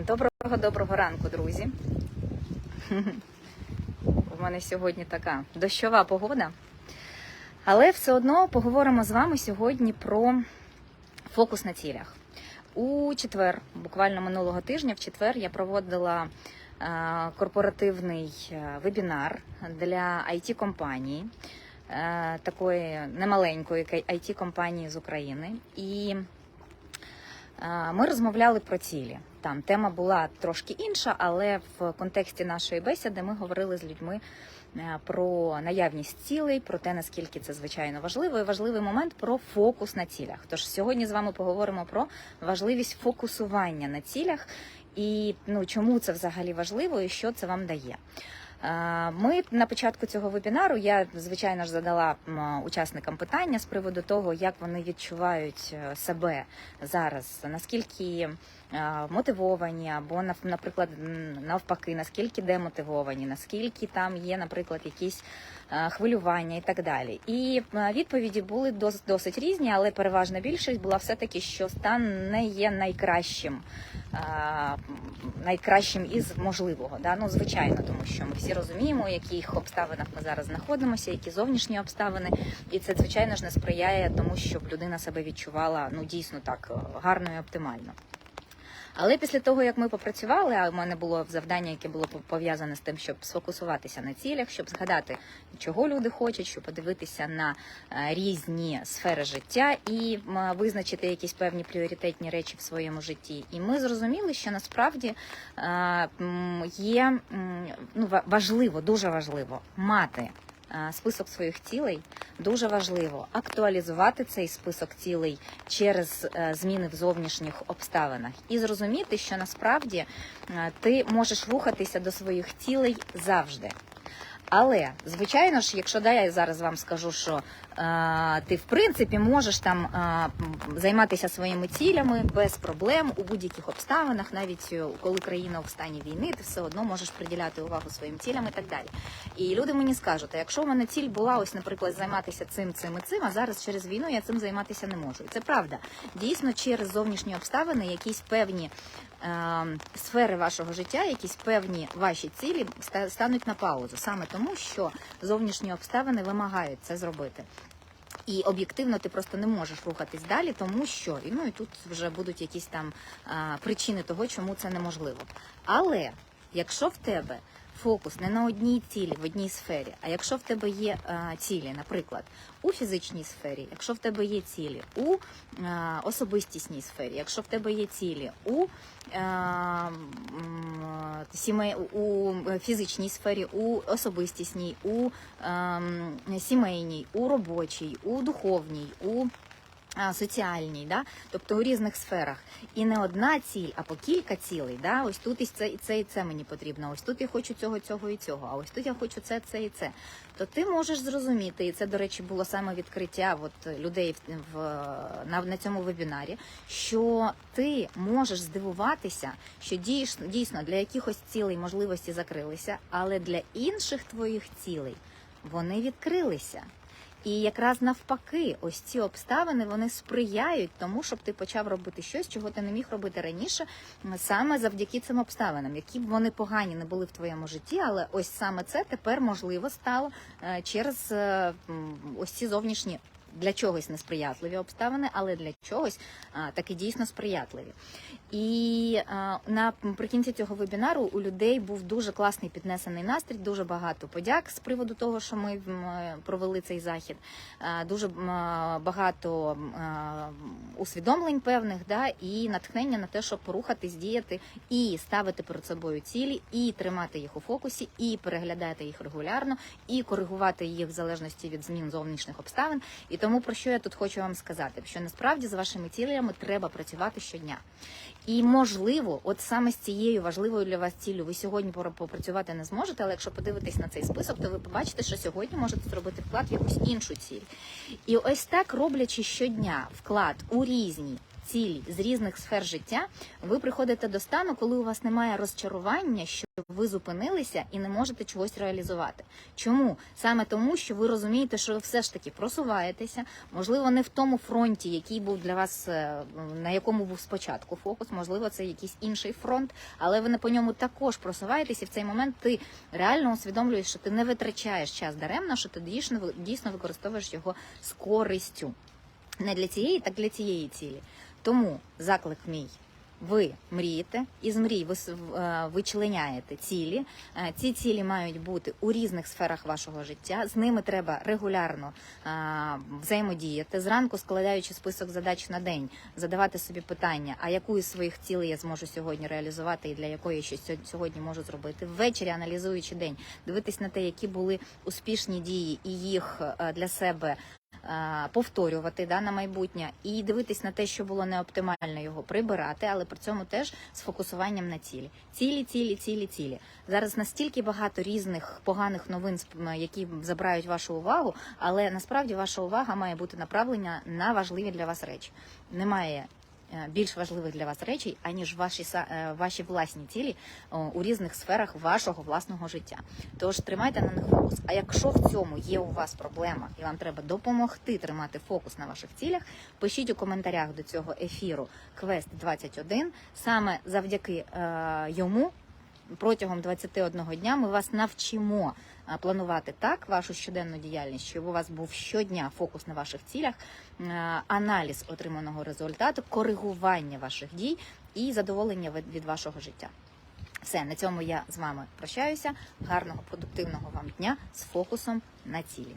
Доброго доброго ранку, друзі. У мене сьогодні така дощова погода. Але все одно поговоримо з вами сьогодні про фокус на цілях. У четвер, буквально минулого тижня, в четвер я проводила е, корпоративний е, вебінар для it компанії е, такої немаленької it компанії з України. І Ми розмовляли про цілі. Там тема була трошки інша, але в контексті нашої бесіди ми говорили з людьми е, про наявність цілей, про те, наскільки це звичайно важливо, і важливий момент про фокус на цілях. Тож сьогодні з вами поговоримо про важливість фокусування на цілях і ну чому це взагалі важливо і що це вам дає. Е, Ми на початку цього вебінару я звичайно ж задала учасникам питання з приводу того, як вони відчувають е, себе зараз, наскільки мотивовані, або наприклад, навпаки, наскільки демотивовані, наскільки там є, наприклад, якісь хвилювання і так далі. І відповіді були дос- досить різні, але переважна більшість була все таки, що стан не є найкращим. Найкращим із можливого, да ну звичайно, тому що ми всі розуміємо, у яких обставинах ми зараз знаходимося, які зовнішні обставини, і це звичайно ж не сприяє тому, щоб людина себе відчувала ну дійсно так гарно і оптимально. Але після того, як ми попрацювали, а в мене було завдання, яке було пов'язане з тим, щоб сфокусуватися на цілях, щоб згадати, чого люди хочуть, щоб подивитися на е, різні сфери життя і визначити якісь певні пріоритетні речі в своєму житті. І ми зрозуміли, що насправді е, є ну, важливо, дуже важливо мати. Е, Список своїх цілей дуже важливо актуалізувати цей список цілей через е, зміни в зовнішніх обставинах і зрозуміти, що насправді е, ти можеш рухатися до своїх цілей завжди. Але звичайно ж, якщо да, я зараз вам скажу, що е, ти в принципі можеш там е, займатися своїми цілями без проблем у будь-яких обставинах, навіть е, коли країна в стані війни, ти все одно можеш приділяти увагу своїм цілям і так далі. І люди мені скажуть, а якщо в мене ціль була ось, наприклад, займатися цим, цим і цим, а зараз через війну я цим займатися не можу. І це правда. Дійсно, через зовнішні обставини якісь певні сфери вашого життя, якісь певні ваші цілі стануть на паузу, саме тому, що зовнішні обставини вимагають це зробити. І об'єктивно ти просто не можеш рухатись далі, тому що і ну і тут вже будуть якісь там а, причини того, чому це неможливо. Але якщо в тебе фокус не на одній цілі в одній сфері, а якщо в тебе є а, цілі, наприклад, у фізичній сфері, якщо в тебе є цілі у а, особистісній сфері, якщо в тебе є цілі у м, сімей, у фізичній сфері, у особистісній, у ем, сімейній, у робочій, у духовній, у соціальній, да? тобто у різних сферах. І не одна ціль, а по кілька цілей. Да? Ось тут і це, і це, і це мені потрібно. Ось тут я хочу цього, цього і цього. А ось тут я хочу це, це і це. То ти можеш зрозуміти, і це, до речі, було саме відкриття от, людей в, в, на, на цьому вебінарі, що ти можеш здивуватися, що дійсно, дійсно для якихось цілей можливості закрилися, але для інших твоїх цілей вони відкрилися. І якраз навпаки, ось ці обставини вони сприяють тому, щоб ти почав робити щось, чого ти не міг робити раніше, саме завдяки цим обставинам, які б вони погані не були в твоєму житті, але ось саме це тепер можливо стало е, через е, ось ці зовнішні. Для чогось несприятливі обставини, але для чогось а, таки дійсно сприятливі. І а, наприкінці цього вебінару у людей був дуже класний піднесений настрій, дуже багато подяк з приводу того, що ми провели цей захід. А, Дуже м, багато а, усвідомлень певних, да, і натхнення на те, щоб порухатись, діяти і ставити перед собою цілі, і тримати їх у фокусі, і переглядати їх регулярно, і коригувати їх в залежності від змін зовнішніх обставин. І тому про що я тут хочу вам сказати? Що насправді з вашими цілями треба працювати щодня. І можливо, от саме з цією важливою для вас ціллю ви сьогодні попрацювати не зможете, але якщо подивитись на цей список, то ви побачите, що сьогодні можете зробити вклад в якусь іншу ціль. І ось так роблячи щодня вклад у різні. Цілі з різних сфер життя ви приходите до стану, коли у вас немає розчарування, що ви зупинилися і не можете чогось реалізувати. Чому? Саме тому, що ви розумієте, що ви все ж таки просуваєтеся, можливо, не в тому фронті, який був для вас, е, на якому був спочатку фокус, можливо, це якийсь інший фронт, але ви не по ньому також просуваєтеся, і в цей момент ти реально усвідомлюєш, що ти не витрачаєш час даремно, що ти дійсно дійсно використовуєш його з користю. Не для цієї, так для цієї цілі. Тому заклик мій. Ви мрієте, із мрій ви е, вичленяєте цілі. Е, Ці цілі мають бути у різних сферах вашого життя. З ними треба регулярно е, взаємодіяти. Зранку складаючи список задач на день, задавати собі питання, а яку із своїх цілей я зможу сьогодні реалізувати і для якої я щось сьо- сьогодні можу зробити. Ввечері аналізуючи день, дивитись на те, які були успішні дії, і їх для себе повторювати да, на майбутнє і дивитись на те, що було неоптимально, його прибирати, але при цьому теж з фокусуванням на цілі. Цілі, цілі, цілі, цілі. Зараз настільки багато різних поганих новин, які забирають вашу увагу, але насправді ваша увага має бути направлена на важливі для вас речі. Немає е, більш важливих для вас речей, аніж ваші е, ваші власні цілі у різних сферах вашого власного життя. Тож тримайте на них фокус. А якщо в цьому є у вас проблема, і вам треба допомогти тримати фокус на ваших цілях, пишіть у коментарях до цього ефіру Квест 21. Саме завдяки е, йому протягом 21 дня ми вас навчимо е, планувати так вашу щоденну діяльність, щоб у вас був щодня фокус на ваших цілях, е, аналіз отриманого результату, коригування ваших дій і задоволення від- від вашого життя. Все, на цьому я з вами прощаюся. Гарного, продуктивного вам дня з фокусом на цілі.